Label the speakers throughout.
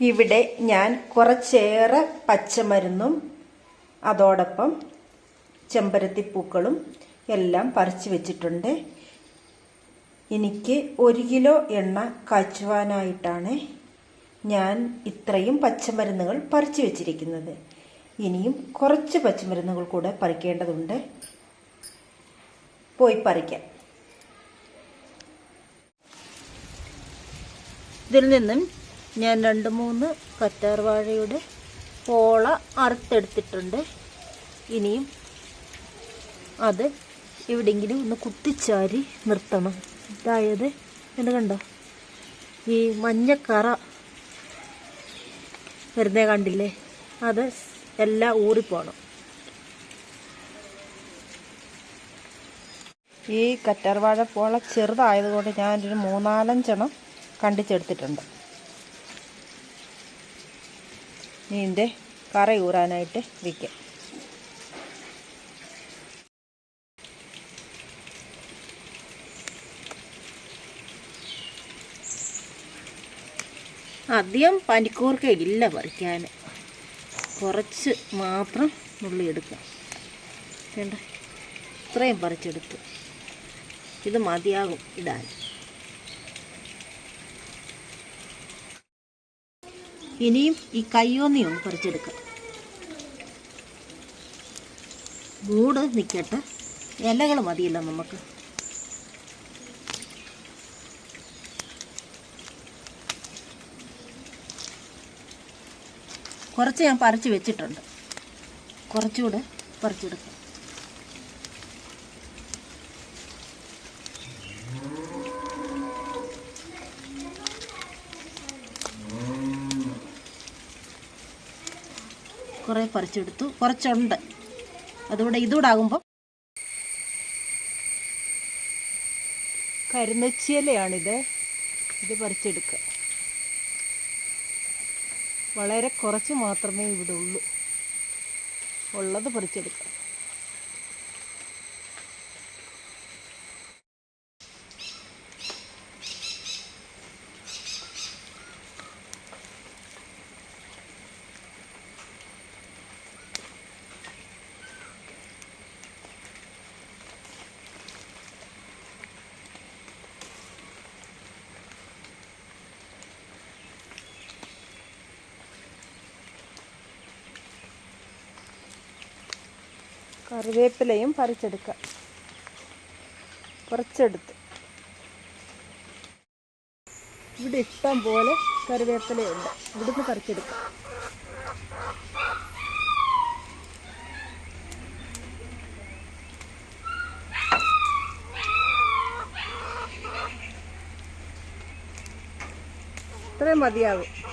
Speaker 1: ഇവിടെ ഞാൻ കുറച്ചേറെ പച്ചമരുന്നും അതോടൊപ്പം ചെമ്പരത്തിപ്പൂക്കളും എല്ലാം പറിച്ചു വെച്ചിട്ടുണ്ട്. എനിക്ക് ഒരു കിലോ എണ്ണ കാച്ചുവാനായിട്ടാണ് ഞാൻ ഇത്രയും പച്ചമരുന്നുകൾ പറിച്ചു വെച്ചിരിക്കുന്നത്. ഇനിയും കുറച്ച് പച്ചമരുന്നുകൾ കൂടെ പറിക്കേണ്ടതുണ്ട്. പോയി പറിക്കാം. ഇതിൽ നിന്നും ഞാൻ രണ്ട് മൂന്ന് കറ്റാർ വാഴയുടെ പോള അറുത്തെടുത്തിട്ടുണ്ട്. ഇനിയും അത് എവിടെയെങ്കിലും ഒന്ന് കുത്തിച്ചാരി നിർത്തണം. അതായത് ഇത് കണ്ടോ? ഈ മഞ്ഞക്കറ വെറുതെ കണ്ടില്ലേ? അത് എല്ലാം ഊറിപ്പോണം. ഈ കറ്റാർവാഴ പോള ചെറുതായതുകൊണ്ട് ഞാനൊരു മൂന്നാലഞ്ചെണ്ണം കണ്ടിച്ചെടുത്തിട്ടുണ്ട്. ഇനി കറയൂറാനായിട്ട് വയ്ക്കാം അധികം പനിക്കൂർക്ക ഇല്ല പറിക്കാൻ. കുറച്ച് മാത്രം നുള്ളിയെടുക്കാം വേണ്ട ഇത്രയും പറിച്ചെടുത്തു. ഇത് മതിയാകും ഇടാൻ. ഇനിയും ഈ കയ്യോന്നിയും പറിച്ചെടുക്കാം. മൂട് നിൽക്കട്ടെ ഇലകൾ മതിയില്ല നമുക്ക് കുറച്ച് ഞാൻ പറിച്ച് വെച്ചിട്ടുണ്ട്. കുറച്ചുകൂടെ പറിച്ചെടുക്കാം. കുറേ പറിച്ചെടുത്തു. കുറച്ചുണ്ട്. അതുകൂടെ ഇതുകൂടെ ആകുമ്പോൾ കരുന്നച്ചിയിലയാണിത് ഇത് പറിച്ചെടുക്കുക. വളരെ കുറച്ച് മാത്രമേ ഇവിടെ ഉള്ളൂ ഉള്ളത് പറിച്ചെടുക്കാം കറിവേപ്പിലയും പറിച്ചെടുക്കുക കുറച്ചെടുത്ത് ഇവിടെ ഇഷ്ടം പോലെ കറിവേപ്പിലയുണ്ട്. ഇവിടുന്ന് പറിച്ചെടുക്കാം. ഇത്രയും മതിയാകും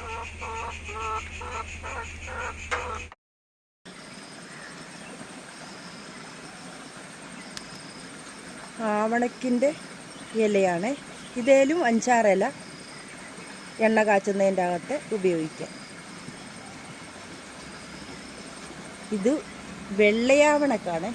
Speaker 1: ആവണക്കിന്റെ ഇലയാണ്. ഇതേലും അഞ്ചാറ് ഇല എണ്ണ കാച്ചുന്നതിന്റെ അകത്ത് ഉപയോഗിക്കാം. ഇത് വെള്ളയാവണക്കാണ്.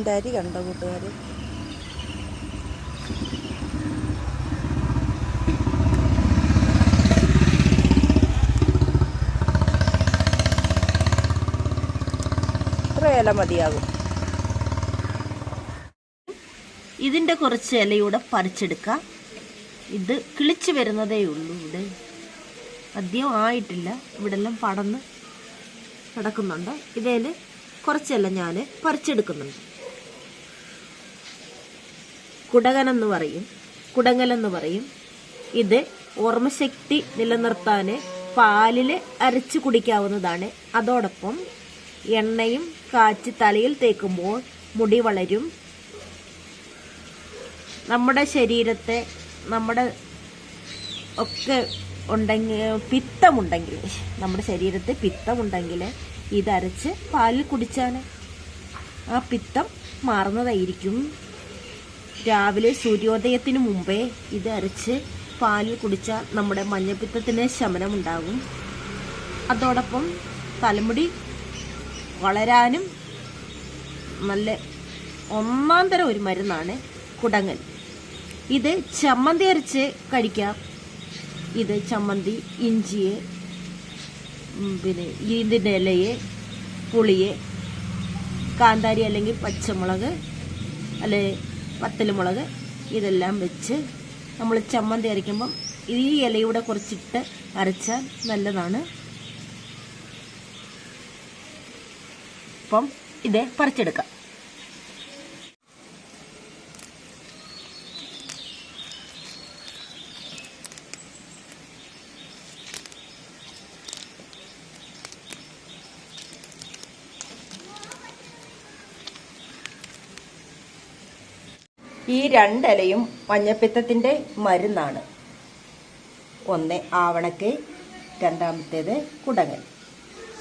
Speaker 1: ഇതിന്റെ അരി കണ്ടോ കൂട്ടുകാർ ഇത്ര മതിയാകും. ഇതിന്റെ കുറച്ച് ഇലയൂടെ പറിച്ചെടുക്കാം. ഇത് കിളിച്ച് വരുന്നതേ ഉള്ളൂ ഇവിടെ. അധികം ആയിട്ടില്ല. ഇവിടെ എല്ലാം പടന്ന് കിടക്കുന്നുണ്ട് ഇതേൽ കുറച്ചെല്ലാം ഞാൻ പറിച്ചെടുക്കുന്നുണ്ട്. കുടകനെന്ന് പറയും. കുടങ്ങലെന്ന് പറയും. ഇത് ഓർമ്മശക്തി നിലനിർത്താൻ പാലിൽ അരച്ച് കുടിക്കാവുന്നതാണ്. അതോടൊപ്പം എണ്ണയും കാച്ചി തലയിൽ തേക്കുമ്പോൾ മുടി വളരും. നമ്മുടെ ശരീരത്തെ നമ്മുടെ ഒക്കെ ഉണ്ടെങ്കിൽ പിത്തമുണ്ടെങ്കിൽ നമ്മുടെ ശരീരത്തെ പിത്തമുണ്ടെങ്കിൽ ഇതരച്ച് പാലിൽ കുടിച്ചാൽ ആ പിത്തം മാറുന്നതായിരിക്കും. രാവിലെ സൂര്യോദയത്തിന് മുമ്പേ ഇത് അരച്ച് പാലിൽ കുടിച്ചാൽ നമ്മുടെ മഞ്ഞപ്പിത്തത്തിന് ശമനമുണ്ടാകും. അതോടൊപ്പം തലമുടി വളരാനും നല്ല ഒന്നാം തരം ഒരു മരുന്നാണ് കുടങ്ങൽ. ഇത് ചമ്മന്തി അരച്ച് കഴിക്കാം. ഇത് ചമ്മന്തി ഇഞ്ചിയെ പിന്നെ ഈന്തിന്റെ ഇലയെ പുളിയെ കാന്താരി അല്ലെങ്കിൽ പച്ചമുളക് അല്ലെ വത്തലുമുളക് ഇതെല്ലാം വെച്ച് നമ്മൾ ചമ്മന്തി അരയ്ക്കുമ്പം ഈ ഇലയൂടെ കുറച്ചിട്ട് അരച്ചാൽ നല്ലതാണ്. അപ്പം ഇത് പറിച്ചെടുക്കാം. ഈ രണ്ടിലയും മഞ്ഞപ്പിത്തത്തിന്റെ മരുന്നാണ്. ഒന്ന് ആവണക്ക് രണ്ടാമത്തേത് കുടകൻ.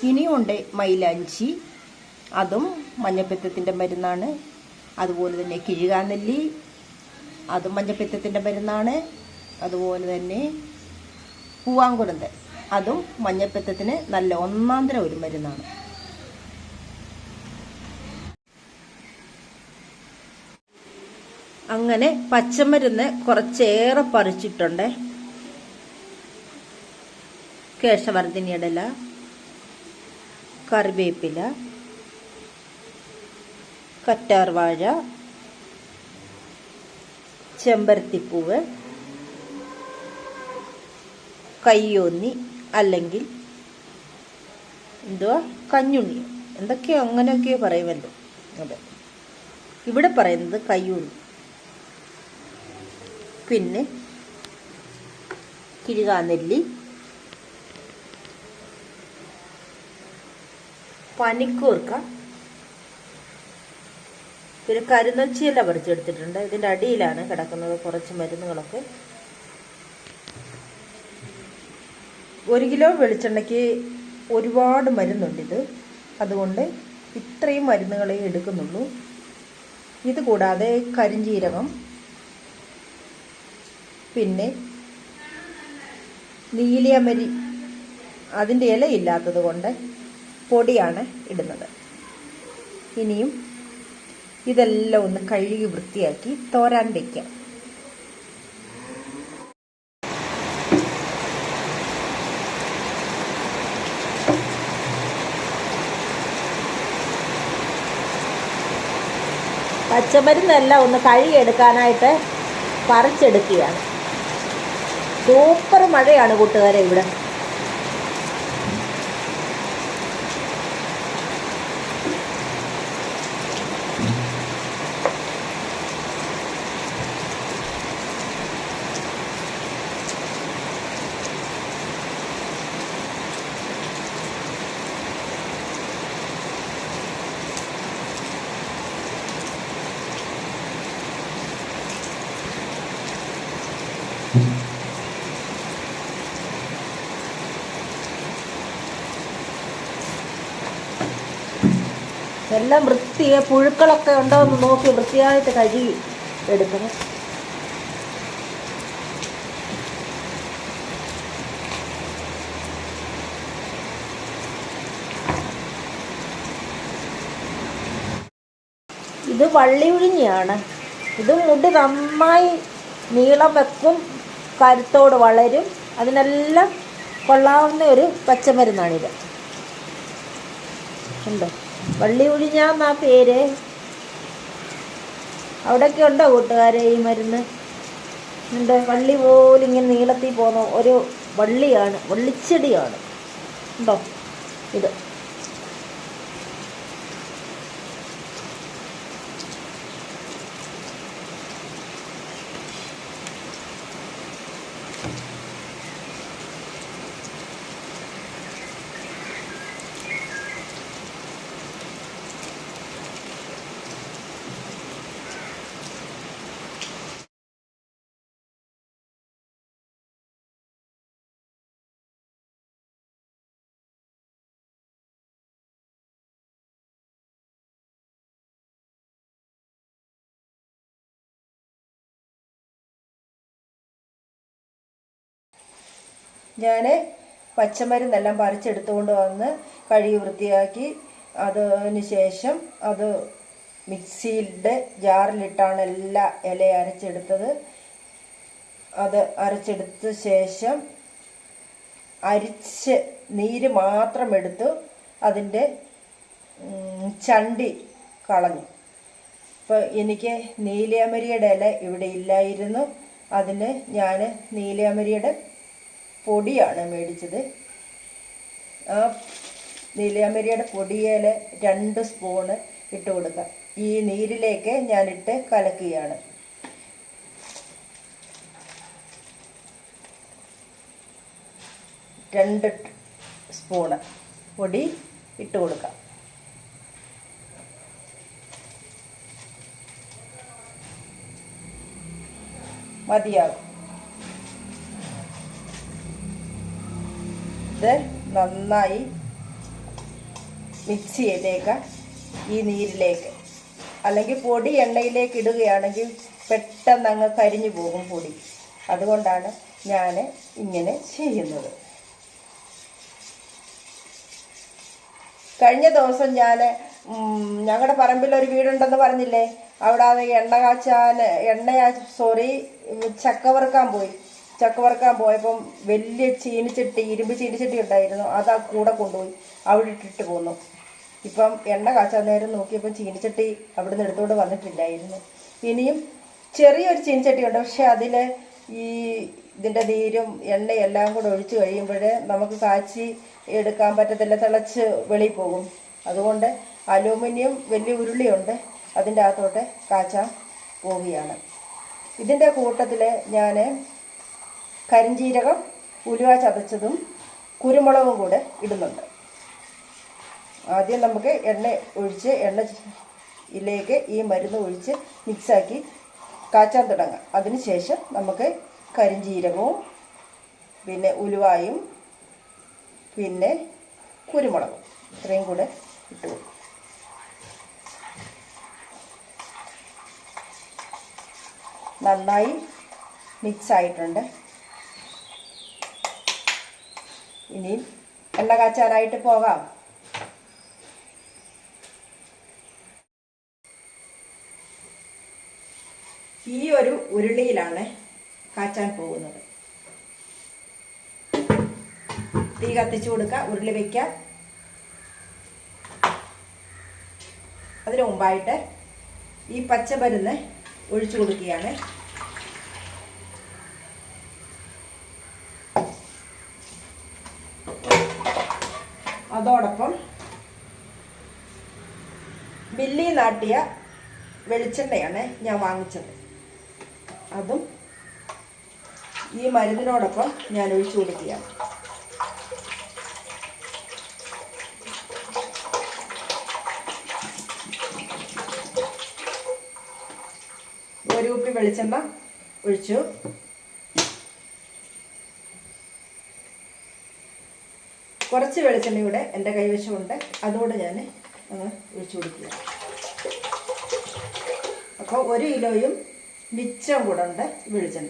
Speaker 1: ഇനിയുണ്ട് മൈലാഞ്ചി അതും മഞ്ഞപ്പിത്തത്തിന്റെ മരുന്നാണ്. അതുപോലെ തന്നെ കിഴുകാനെല്ലി അതും മഞ്ഞപ്പിത്തത്തിന്റെ മരുന്നാണ്. അതുപോലെ തന്നെ പൂവാങ്കുരുന്തൻ അതും മഞ്ഞപ്പിത്തത്തിന് നല്ല ഒന്നാന്തര ഒരു മരുന്നാണ്. അങ്ങനെ പച്ചമരുന്ന് കുറച്ചേറെ പറിച്ചിട്ടുണ്ട്. കേശവർദ്ധിനിയുടെ ഇല കറിവേപ്പില കറ്റാർവാഴ ചെമ്പരത്തിപ്പൂവ് കയ്യോന്നി അല്ലെങ്കിൽ എന്തുവാ? കഞ്ഞുണ്ണി. എന്തൊക്കെയോ അങ്ങനെയൊക്കെയോ പറയുമല്ലോ. അതെ. ഇവിടെ പറയുന്നത് കയ്യൂന്നി. പിന്നെ കിഴുകാനെല്ലി. പനിക്കൂർക്ക പിന്നെ കരുന്നൊച്ചിയെല്ലാം പറിച്ചെടുത്തിട്ടുണ്ട്. ഇതിന്റെ അടിയിലാണ് കിടക്കുന്നത് കുറച്ച് മരുന്നുകളൊക്കെ. ഒരു കിലോ വെളിച്ചെണ്ണയ്ക്ക് ഒരുപാട് മരുന്നുണ്ട് ഇത് അതുകൊണ്ട് ഇത്രയും മരുന്നുകളെ എടുക്കുന്നുള്ളൂ. ഇത് കൂടാതെ കരിഞ്ജീരകം പിന്നെ നീലിയമരി അതിന്റെ ഇലയില്ലാത്തത് കൊണ്ട് പൊടിയാണ് ഇടുന്നത്. ഇനിയും ഇതെല്ലാം ഒന്ന് കഴുകി വൃത്തിയാക്കി തോരാൻ വയ്ക്കാം പച്ചമരുന്നെല്ലാം ഒന്ന് കഴുകിയെടുക്കാനായിട്ട് പറിച്ചെടുക്കുകയാണ്. സൂപ്പർ മഴയാണ് കൂട്ടുകാരെ ഇവിടെ. എല്ലാം വൃത്തിയെ പുഴുക്കളൊക്കെ ഉണ്ടോ എന്ന് നോക്കി വൃത്തിയായിട്ട് കഴുകി എടുക്കണം. ഇത് വള്ളിയുഴിഞ്ഞിയാണ് ഇത് മുടി നന്നായി നീളം വെക്കും കരുത്തോട് വളരും. അതിനെല്ലാം കൊള്ളാവുന്ന ഒരു പച്ചമരുന്നാണിത്. ഉണ്ടോ? വള്ളി ഒഴിഞ്ഞാന്നാ പേര്? അവിടെയൊക്കെ ഉണ്ടോ കൂട്ടുകാരെ ഈ മരുന്ന്? ഉണ്ട്. വള്ളി പോലും ഇങ്ങനെ നീളത്തിൽ പോകുന്ന ഒരു വള്ളിയാണ് വള്ളിച്ചെടിയാണ്. ഉണ്ടോ? ഇത്. ഞാൻ പച്ചമരുന്നെല്ലാം പറിച്ചെടുത്തുകൊണ്ട് വന്ന് കഴുകി വൃത്തിയാക്കി അതിന് ശേഷം അത് മിക്സിയുടെ ജാറിലിട്ടാണ് എല്ലാ ഇല അരച്ചെടുത്തത്. അത് അരച്ചെടുത്ത ശേഷം അരിച്ച് നീര് മാത്രം എടുത്തു അതിന്റെ ചണ്ടി കളഞ്ഞു. അപ്പോൾ എനിക്ക് നീലയമരിയുടെ ഇല ഇവിടെ ഇല്ലായിരുന്നു. അതിന് ഞാൻ നീലയമരിയുടെ പൊടിയാണ് മേടിച്ചത്. ആ നീലയമരിയുടെ പൊടിയിൽ രണ്ട് സ്പൂണ് ഇട്ട് കൊടുക്കുക ഈ നീരിലേക്ക് ഞാനിട്ട് കലക്കുകയാണ്. രണ്ട് സ്പൂണ് പൊടി ഇട്ട് കൊടുക്കാം. മതിയാകും. ഇത് നന്നായി മിക്സ് ചെയ്തേക്ക ഈ നീരിലേക്ക്. അല്ലെങ്കിൽ പൊടി എണ്ണയിലേക്ക് ഇടുകയാണെങ്കിൽ പെട്ടെന്ന് അങ്ങ് കരിഞ്ഞു പോകും പൊടി. അതുകൊണ്ടാണ് ഞാൻ ഇങ്ങനെ ചെയ്യുന്നത്. കഴിഞ്ഞ ദിവസം ഞാൻ ഞങ്ങളുടെ പറമ്പിൽ ഒരു വീടുണ്ടെന്ന് പറഞ്ഞില്ലേ? അവിടെ അത് എണ്ണ കാച്ചാൻ എണ്ണ സോറി ചക്ക വറുക്കാൻ പോയി. ചക്ക വറുക്കാൻ പോയപ്പം വലിയ ചീനിച്ചട്ടി ഇരുമ്പ് ചീനിച്ചട്ടി ഉണ്ടായിരുന്നു. അത് ആ കൂടെ കൊണ്ടുപോയി അവിടെ ഇട്ടിട്ട് പോന്നു. ഇപ്പം എണ്ണ കാച്ചാൻ നേരം നോക്കിയപ്പോൾ ചീനിച്ചട്ടി അവിടെ നിന്ന് എടുത്തുകൊണ്ട് വന്നിട്ടില്ലായിരുന്നു. ഇനിയും ചെറിയൊരു ചീനിച്ചട്ടി ഉണ്ട്. പക്ഷെ അതിൽ ഈ ഇതിന്റെ നീരും എണ്ണയെല്ലാം കൂടെ ഒഴിച്ചു കഴിയുമ്പോൾ നമുക്ക് കാച്ചി എടുക്കാൻ പറ്റത്തില്ല. തിളച്ച് വെളിയിൽ പോകും. അതുകൊണ്ട് അലൂമിനിയം വലിയ ഉരുളിയുണ്ട്. അതിന്റെ അകത്തോട്ട് കാച്ചാൻ പോവുകയാണ്. ഇതിന്റെ കൂട്ടത്തിൽ ഞാൻ കരിഞ്ജീരകം ഉലുവ ചതച്ചതും കുരുമുളകും കൂടെ ഇടുന്നുണ്ട്. ആദ്യം നമുക്ക് എണ്ണ ഒഴിച്ച് എണ്ണ ഇതിലേക്ക് ഈ മരുന്ന് ഒഴിച്ച് മിക്സാക്കി കാച്ചാൻ തുടങ്ങാം. അതിനുശേഷം നമുക്ക് കരിഞ്ചീരകവും പിന്നെ ഉലുവായും പിന്നെ കുരുമുളകും ഇത്രയും കൂടെ ഇട്ടു നന്നായി മിക്സ് ആയിട്ടുണ്ട്. ഇനി എണ്ണ കാച്ചാനായിട്ട് പോകാം. ഈ ഒരു ഉരുളിയിലാണ് കാച്ചാൻ പോകുന്നത്. തീ കത്തിച്ചു കൊടുക്കുക ഉരുളി വയ്ക്കുക അതിനു മുമ്പായിട്ട് ഈ പച്ചമരുന്ന് ഒഴിച്ചു കൊടുക്കുകയാണ്. അതോടൊപ്പം ബില്ലി നാട്ടിയ വെളിച്ചെണ്ണയാണ് ഞാൻ വാങ്ങിച്ചത്. അതും ഈ മരുന്നിനോടൊപ്പം ഞാൻ ഒഴിച്ചു കൊടുക്കുകയാണ്. ഒരു കുപ്പി വെളിച്ചെണ്ണ ഒഴിച്ചു. കുറച്ച് വെളിച്ചെണ്ണ കൂടെ എന്റെ കൈവശമുണ്ട്. അതുകൂടെ ഞാൻ ഒന്ന് ഒഴിച്ചു കൊടുക്കുക. അപ്പോൾ ഒരു കിലോയും മിച്ചം കൂടെ ഉണ്ട് വെളിച്ചെണ്ണ.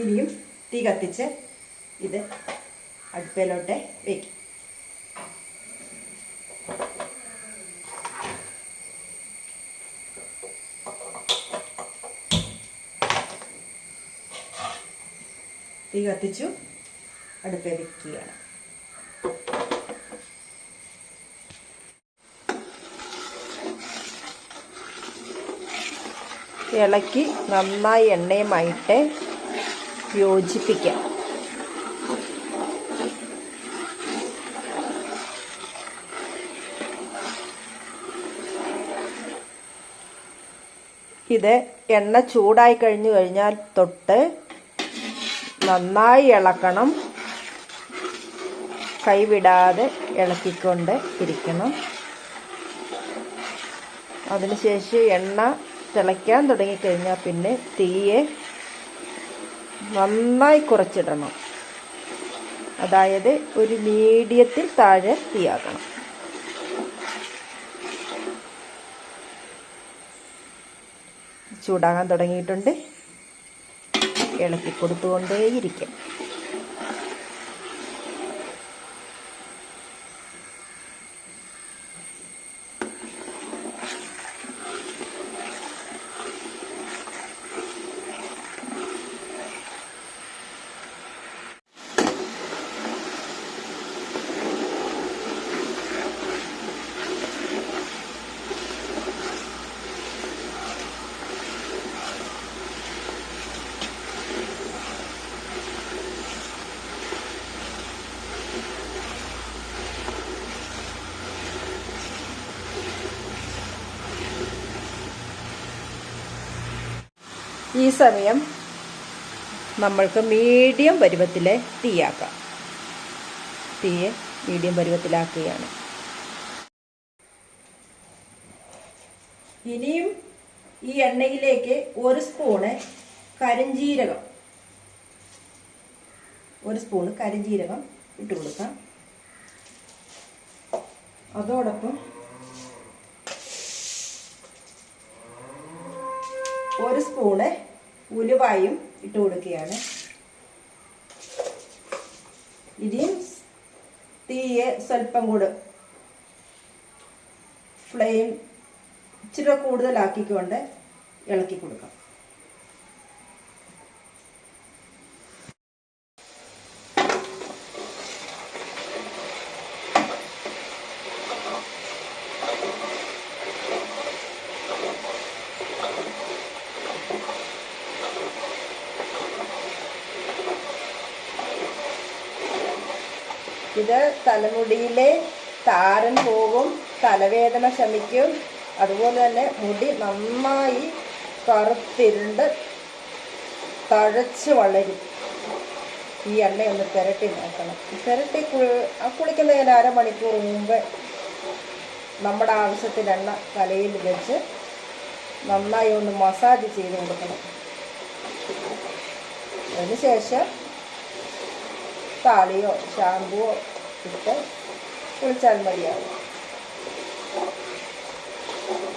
Speaker 1: ഇനിയും തീ കത്തിച്ച് ഇത് അടുപ്പിലോട്ട് വയ്ക്കും. തീ കത്തിച്ചു അടുപ്പേ വെക്കുകയാണ്. ഇളക്കി നന്നായി എണ്ണയുമായിട്ട് യോജിപ്പിക്കാം. ഇത് എണ്ണ ചൂടായി കഴിഞ്ഞു കഴിഞ്ഞാൽ തൊട്ട് നന്നായി ഇളക്കണം. കൈവിടാതെ ഇളക്കിക്കൊണ്ട് ഇരിക്കണം. അതിനുശേഷം എണ്ണ തിളയ്ക്കാൻ തുടങ്ങിക്കഴിഞ്ഞാൽ പിന്നെ തീയെ നന്നായി കുറച്ചിടണം. അതായത് ഒരു മീഡിയത്തിൽ താഴെ തീയാക്കണം ചൂടാകാൻ തുടങ്ങിയിട്ടുണ്ട്. ഇളക്കി കൊടുത്തുകൊണ്ടേയിരിക്കും. ഈ സമയം നമ്മൾക്ക് മീഡിയം പരുവത്തിലെ തീയാക്കാം. തീയെ മീഡിയം പരുവത്തിലാക്കുകയാണ്. ഇനിയും ഈ എണ്ണയിലേക്ക് ഒരു സ്പൂണ് കരിഞ്ചീരകം ഒരു സ്പൂണ് കരിഞ്ചീരകം ഇട്ട് കൊടുക്കാം. അതോടൊപ്പം ഒരു സ്പൂണ് ഉലുവായും ഇട്ട് കൊടുക്കുകയാണ്. ഇനിയും തീയെ സ്വല്പം കൂടെ ഫ്ലെയിം ഇച്ചിരി കൂടുതലാക്കിക്കൊണ്ട് ഇളക്കി കൊടുക്കാം ഇത് തലമുടിയിലെ താരൻ പോകും തലവേദന ശമിക്കും. അതുപോലെ തന്നെ മുടി നന്നായി കറുത്തിരുണ്ട് തഴച്ച് വളരും. ഈ എണ്ണയൊന്ന് പുരട്ടി നോക്കണം. പുരട്ടി കുളിക്കുന്നതിന് അരമണിക്കൂർ മുമ്പ് നമ്മുടെ ആവശ്യത്തിന് എണ്ണ തലയിൽ വെച്ച് നന്നായി ഒന്ന് മസാജ് ചെയ്ത് കൊടുക്കണം. അതിനുശേഷം താളിയോ ഷാമ്പുവോ ഇട്ട് കുളിച്ചാൽ മതിയാവും.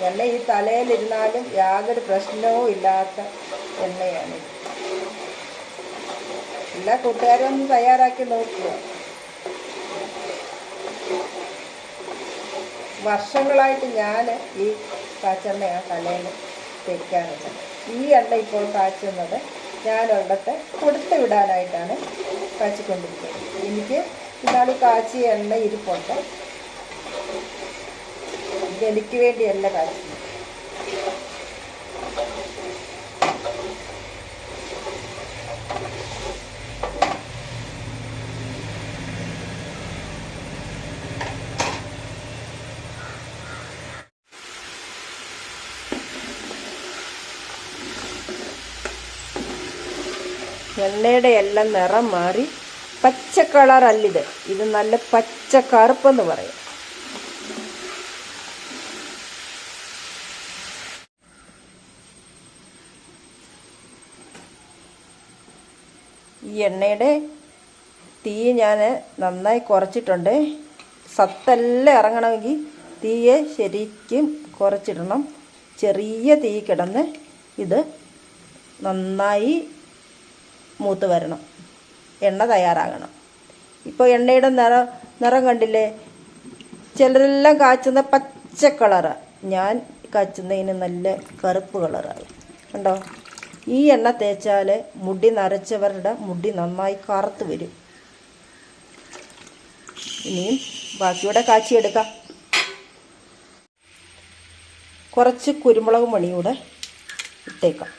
Speaker 1: എണ്ണ ഈ തലയിലിരുന്നാലും യാതൊരു പ്രശ്നവും ഇല്ലാത്ത എണ്ണയാണ്. എല്ലാ കൂട്ടുകാരും ഒന്ന് തയ്യാറാക്കി നോക്കുക. വർഷങ്ങളായിട്ട് ഞാൻ ഈ കാച്ചെണ്ണയാണ് തലയിൽ തേക്കാറുള്ളത് ഈ എണ്ണ ഇപ്പോൾ കാച്ചുന്നത് ഞാൻ ഞാനൊരിടത്ത് കൊടുത്തു വിടാനായിട്ടാണ് കാച്ചിക്കൊണ്ടിരിക്കുന്നത്. എനിക്ക് ഇതാണ് കാച്ചി എണ്ണ ഇരിപ്പുണ്ട്. എനിക്ക് വേണ്ടി വേണ്ടിയല്ല കാച്ചി. എണ്ണയുടെ എല്ലാം നിറം മാറി. പച്ച കളറല്ലിത്. ഇത് നല്ല പച്ച കറുപ്പെന്ന് പറയും. ഈ എണ്ണയുടെ തീ ഞാൻ നന്നായി കുറച്ചിട്ടുണ്ട്. സത്തെല്ലാം ഇറങ്ങണമെങ്കിൽ തീയെ ശരിക്കും കുറച്ചിടണം. ചെറിയ തീ കിടന്ന് ഇത് നന്നായി മൂത്ത് വരണം. എണ്ണ തയ്യാറാകണം. ഇപ്പോൾ എണ്ണയുടെ നിറം നിറം കണ്ടില്ലേ? ചിലരെല്ലാം കാച്ചുന്ന പച്ച കളറാണ് ഞാൻ കാച്ചുന്നതിന് നല്ല കറുപ്പ് കളറാണ് കണ്ടോ? ഈ എണ്ണ തേച്ചാൽ മുടി നരച്ചവരുടെ മുടി നന്നായി കറുത്ത് വരും. ഇനിയും ബാക്കിയുടെ കാച്ചിയെടുക്കാം കുറച്ച് കുരുമുളക് മണിയൂടെ ഇട്ടേക്കാം.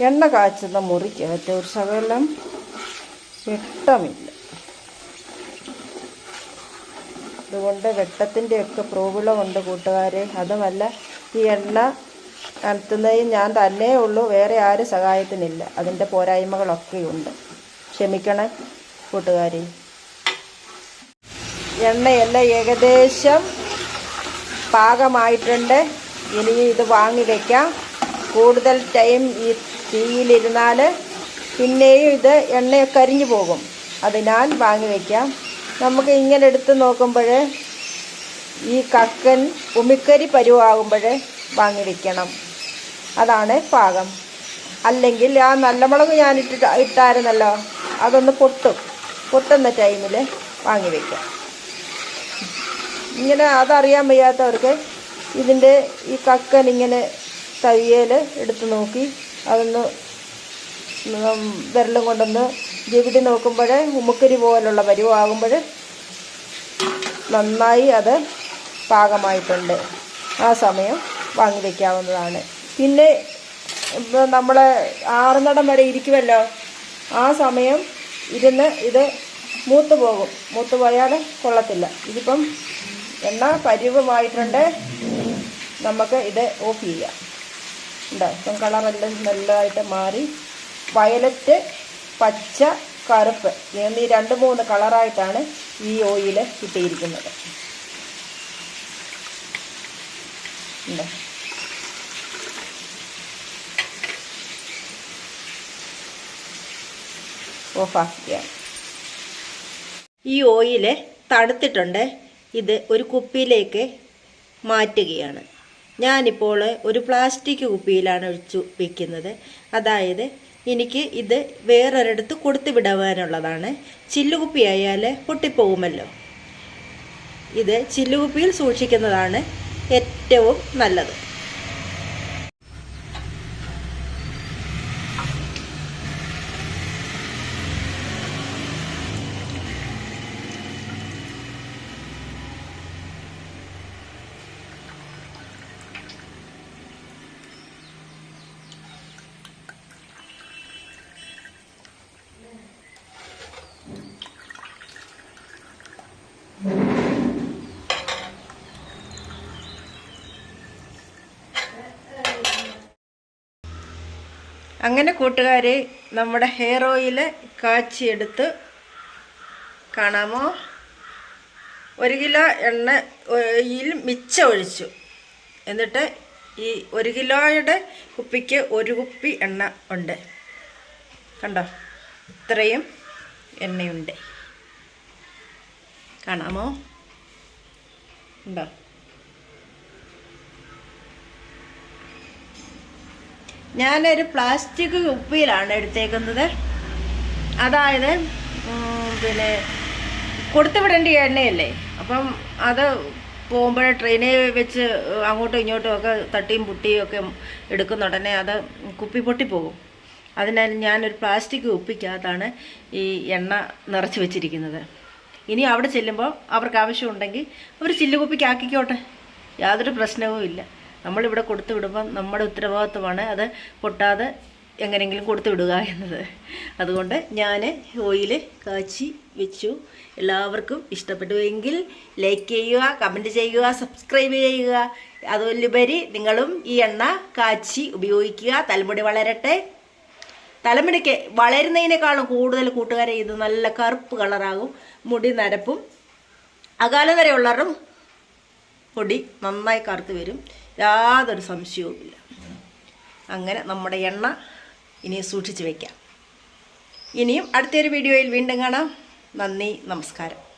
Speaker 1: എണ്ണ കാച്ചുന്ന മുറിക്കകത്ത് ഒരു ശകലം വെട്ടമില്ല. അതുകൊണ്ട് വെട്ടത്തിന്റെയൊക്കെ പ്രോബ്ലമുണ്ട് കൂട്ടുകാരെ അതുമല്ല ഈ എണ്ണ നടത്തുന്നതിൽ ഞാൻ തന്നേ ഉള്ളൂ വേറെ ആരും സഹായത്തിനില്ല. അതിന്റെ പോരായ്മകളൊക്കെയുണ്ട്. ക്ഷമിക്കണേ കൂട്ടുകാരെ. എണ്ണയെല്ലാം ഏകദേശം പാകമായിട്ടുണ്ട്. ഇനി ഇത് വാങ്ങി വയ്ക്കാം കൂടുതൽ ടൈം ഈ തീയിലിരുന്നാൽ പിന്നെയും ഇത് എണ്ണയൊക്കെ കരിഞ്ഞു പോകും. അതിനാൽ വാങ്ങി വയ്ക്കാം നമുക്ക് ഇങ്ങനെ എടുത്ത് നോക്കുമ്പോൾ ഈ കക്കൻ ഉമിക്കരി പരുവാകുമ്പോൾ വാങ്ങി വയ്ക്കണം അതാണ് പാകം. അല്ലെങ്കിൽ ആ നല്ല മുളക് ഞാൻ ഇട്ടിട്ട് ഇട്ടായിരുന്നല്ലോ അതൊന്ന് പൊട്ടും. പൊട്ടുന്ന ടൈമിൽ വാങ്ങി വയ്ക്കാം ഇങ്ങനെ അതറിയാൻ വയ്യാത്തവർക്ക് ഇതിന്റെ ഈ കക്കൻ ഇങ്ങനെ തയ്യൽ എടുത്ത് നോക്കി അതൊന്ന് വിരലും കൊണ്ടൊന്ന് ജവിടി നോക്കുമ്പോൾ ഉമ്മക്കരി പോലുള്ള പരിവാകുമ്പോൾ നന്നായി അത് പാകമായിട്ടുണ്ട്. ആ സമയം വാങ്ങി വയ്ക്കാവുന്നതാണ് പിന്നെ നമ്മൾ ആറുനടം വരെ ഇരിക്കുമല്ലോ ആ സമയം ഇരുന്ന് ഇത് മൂത്ത് പോകും. മൂത്ത് പോയാൽ കൊള്ളത്തില്ല. ഇതിപ്പം എണ്ണ പരിവമായിട്ടുണ്ട്. നമുക്ക് ഇത് ഓഫ് ചെയ്യാം. ഉണ്ടോ ഇപ്പം എല്ലാം നല്ലതായിട്ട് മാറി. വയലറ്റ് പച്ച കറുപ്പ്. എന്നീ രണ്ട് മൂന്ന് കളറായിട്ടാണ് ഈ ഓയിൽ കിട്ടിയിരിക്കുന്നത്. ഈ ഓയിൽ തണുത്തിട്ടുണ്ട്. ഇത് ഒരു കുപ്പിയിലേക്ക് മാറ്റുകയാണ്. ഞാനിപ്പോൾ ഒരു പ്ലാസ്റ്റിക് കുപ്പിയിലാണ് ഒഴിച്ചു വെക്കുന്നത്. അതായത് എനിക്ക് ഇത് വേറൊരിടത്ത് കൊടുത്തു വിടുവാനുള്ളതാണ് ചില്ലുകുപ്പി ആയാൽ പൊട്ടിപ്പോകുമല്ലോ ഇത് ചില്ലുകുപ്പിയിൽ സൂക്ഷിക്കുന്നതാണ് ഏറ്റവും നല്ലത്. അങ്ങനെ കൂട്ടുകാർ നമ്മുടെ ഹെയർ ഓയിൽ കാച്ചിയെടുത്ത് കാണാമോ? ഒരു കിലോ എണ്ണയിൽ മിച്ചം ഒഴിച്ചു. എന്നിട്ട് ഈ ഒരു കിലോയുടെ കുപ്പിക്ക് ഒരു കുപ്പി എണ്ണ ഉണ്ട്. കണ്ടോ? ഇത്രയും എണ്ണയുണ്ട്. കാണാമോ? ഉണ്ടോ? ഞാനൊരു പ്ലാസ്റ്റിക് കുപ്പിയിലാണ് എടുത്തേക്കുന്നത്. അതായത് പിന്നെ പിന്നെ കൊടുത്തുവിടേണ്ട എണ്ണയല്ലേ? അപ്പം അത് പോകുമ്പോൾ ട്രെയിനിൽ വെച്ച് അങ്ങോട്ടും ഇങ്ങോട്ടും ഒക്കെ തട്ടിയും പുട്ടിയും ഒക്കെ എടുക്കുന്ന ഉടനെ അത് കുപ്പി പൊട്ടിപ്പോകും. അതിനാൽ ഞാനൊരു പ്ലാസ്റ്റിക് കുപ്പിക്കകത്താണ് ഈ എണ്ണ നിറച്ച് വെച്ചിരിക്കുന്നത്. ഇനി അവിടെ ചെല്ലുമ്പോൾ അവർക്ക് ആവശ്യമുണ്ടെങ്കിൽ അവർ ചില്ലുകുപ്പിക്ക് ആക്കിക്കോട്ടെ യാതൊരു പ്രശ്നവും ഇല്ല നമ്മളിവിടെ കൊടുത്തു വിടുമ്പം നമ്മുടെ ഉത്തരവാദിത്വമാണ് അത് പൊട്ടാതെ എങ്ങനെയെങ്കിലും കൊടുത്തു വിടുക എന്നത്. അതുകൊണ്ട് ഞാൻ ഓയിൽ കാച്ചി വെച്ചു. എല്ലാവർക്കും ഇഷ്ടപ്പെട്ടുവെങ്കിൽ ലൈക്ക് ചെയ്യുക കമന്റ് ചെയ്യുക സബ്സ്ക്രൈബ് ചെയ്യുക. അതുപരി നിങ്ങളും ഈ എണ്ണ കാച്ചി ഉപയോഗിക്കുക. തലമുടി വളരട്ടെ. തലമുടിക്ക് വളരുന്നതിനേക്കാളും കൂടുതൽ കൂട്ടുകാരെ ഇത് നല്ല കറുപ്പ് കളറാകും മുടി നരപ്പും. അകാലം വരെയുള്ളവരും മുടി നന്നായി കറുത്ത് വരും. യാതൊരു സംശയവുമില്ല. അങ്ങനെ നമ്മുടെ എണ്ണ ഇനി സൂക്ഷിച്ച് വയ്ക്കാം ഇനിയും അടുത്തൊരു വീഡിയോയിൽ വീണ്ടും കാണാം. നന്ദി നമസ്കാരം.